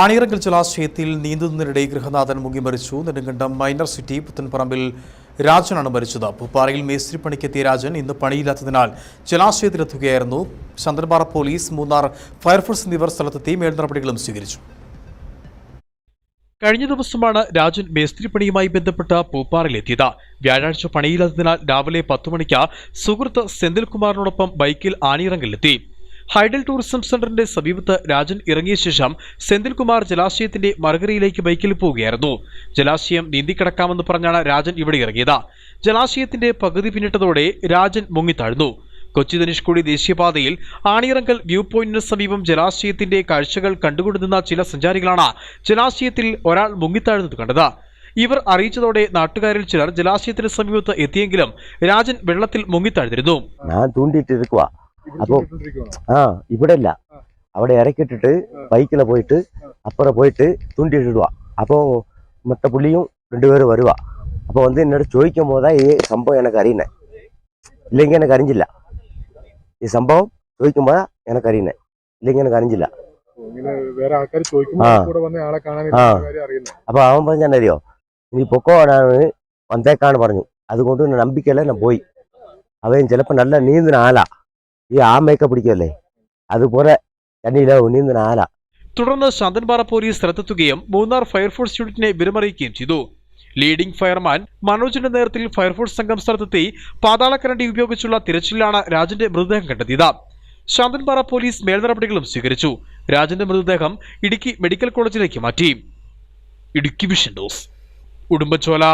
ആണിറങ്കൽ ജലാശയത്തിൽ നീന്തുന്നതിനിടെ ഗൃഹനാഥൻ മുങ്ങി മരിച്ചു. നെടുങ്കണ്ടം മൈനർ സിറ്റി പുത്തൻപറമ്പിൽ രാജനാണ് മരിച്ചത്. പൂപ്പാറയിൽ മേസ്ത്രി പണിക്കെത്തിയ രാജൻ ഇന്ന് പണിയില്ലാത്തതിനാൽ ജലാശയത്തിലെത്തുകയായിരുന്നു. Chandrapara police Munnar fire force എന്നിവർ സ്ഥലത്തെത്തി മേൽനടപടികളും സ്വീകരിച്ചു. കഴിഞ്ഞ ദിവസമാണ് രാജൻ മേസ്ത്രിപ്പണിയുമായി ബന്ധപ്പെട്ട് പൂപ്പാറിലെത്തിയത് വ്യാഴാഴ്ച പണിയില്ലാത്തതിനാൽ രാവിലെ പത്തു മണിക്ക് സുഹൃത്ത് സെന്തിൽകുമാറിനോടൊപ്പം ബൈക്കിൽ ആണിയിറങ്കലിലെത്തി ഹൈഡൽ ടൂറിസം സെന്ററിന്റെ സമീപത്ത് രാജൻ ഇറങ്ങിയ ശേഷം സെന്തിൽകുമാർ ജലാശയത്തിന്റെ മറുകരയിലേക്ക് ബൈക്കിൽ പോവുകയായിരുന്നു. ജലാശയം നീന്തിക്കിടക്കാമെന്ന് പറഞ്ഞാണ് രാജൻ ഇവിടെ ഇറങ്ങിയത്. ജലാശയത്തിന്റെ പകുതി പിന്നിട്ടതോടെ രാജൻ മുങ്ങിത്താഴ്ന്നു. കൊച്ചി ധനുഷ്കോടി ദേശീയപാതയിൽ ആണിയറങ്കൽ വ്യൂ പോയിന്റിന് സമീപം ജലാശയത്തിന്റെ കാഴ്ചകൾ കണ്ടുകൊണ്ടിരുന്ന ചില സഞ്ചാരികളാണ് ജലാശയത്തിൽ ഒരാൾ മുങ്ങിത്താഴുന്നത് കണ്ടത്. ഇവർ അറിയിച്ചതോടെ നാട്ടുകാരിൽ ചിലർ ജലാശയത്തിന് സമീപത്ത് എത്തിയെങ്കിലും രാജൻ വെള്ളത്തിൽ മുങ്ങിത്താഴ്ന്നിരുന്നു. ഞാൻ തൂണ്ടിയിട്ട് ഇരിക്കുവാ അപ്പൊ ആ ഇവിടെ ഇല്ല അവിടെ ഇറക്കിട്ടിട്ട് ബൈക്കിൽ പോയിട്ട് അപ്പുറം പോയിട്ട് തൂണ്ടിയിട്ടിടുക അപ്പോൾ മൊത്ത പുള്ളിയും രണ്ടുപേരും വരുവാ. അപ്പോൾ വന്ന് എന്നോട് ചോദിക്കും പോതാ ഈ സംഭവം എനക്ക് അറിയണേ ഇല്ലെങ്കിൽ എനക്ക് അറിഞ്ഞില്ല. ഈ സംഭവം ചോദിക്കുമ്പോഴാ എനക്ക് അറിയണേ ഇല്ലെങ്കിൽ എനക്ക് അറിഞ്ഞില്ല. അപ്പൊ അപ്പോൾ അവൻ പറഞ്ഞോ നീ പൊക്കോ വന്നേക്കാണ് പറഞ്ഞു. അതുകൊണ്ട് നമ്പിക്കല്ല ഞാൻ പോയി. അവൻ ചിലപ്പോ നല്ല നീന്തുന്ന ആളാ. ഈ ആമയൊക്കെ പിടിക്കല്ലേ അതുപോലെ തന്നെയില്ല നീന്തുന്ന ആളാ തുടർന്ന് ശാന്തൻപാറ പോലീസ് സ്ഥലത്തെത്തുകയും മൂന്നാർ ഫയർഫോഴ്സ് യൂണിറ്റിനെ വിവരമറിയിക്കുകയും ചെയ്തു. ലീഡിംഗ് ഫയർമാൻ മനോജിന്റെ നേതൃത്വത്തിൽ ഫയർഫോഴ്സ് സംഘം സ്ഥലത്തെത്തി പാതാളക്കരണ്ടി ഉപയോഗിച്ചുള്ള തിരച്ചിലാണ് രാജന്റെ മൃതദേഹം കണ്ടെത്തിയത്. ശാന്തൻപാറ പോലീസ് മേൽനടപടികളും സ്വീകരിച്ചു. രാജന്റെ മൃതദേഹം ഇടുക്കി മെഡിക്കൽ കോളേജിലേക്ക് മാറ്റി. Idukki vision dose ഉടുമ്പച്ചോല